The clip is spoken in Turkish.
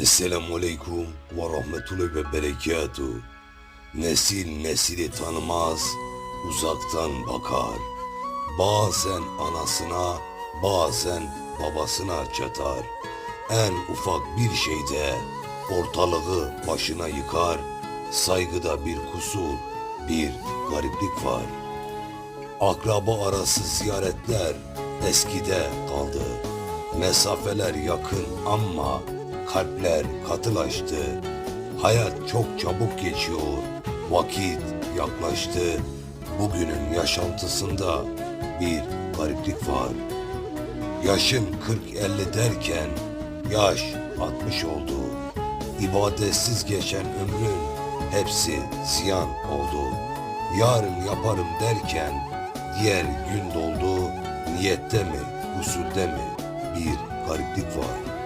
Esselamu Aleyküm ve Rahmetullah ve Berekatuhu. Nesil nesili tanımaz, uzaktan bakar. Bazen anasına, bazen babasına çatar. En ufak bir şeyde ortalığı başına yıkar. Saygıda bir kusur, bir gariplik var. Akraba arası ziyaretler eskide kaldı. Mesafeler yakın ama kalpler katılaştı. Hayat çok çabuk geçiyor. Vakit yaklaştı. Bugünün yaşantısında bir gariplik var. Yaşın 40-50 derken yaş 60 oldu. İbadetsiz geçen ömrün hepsi ziyan oldu. Yarın yaparım derken diğer gün doldu. Niyette mi, usulde mi bir gariplik var.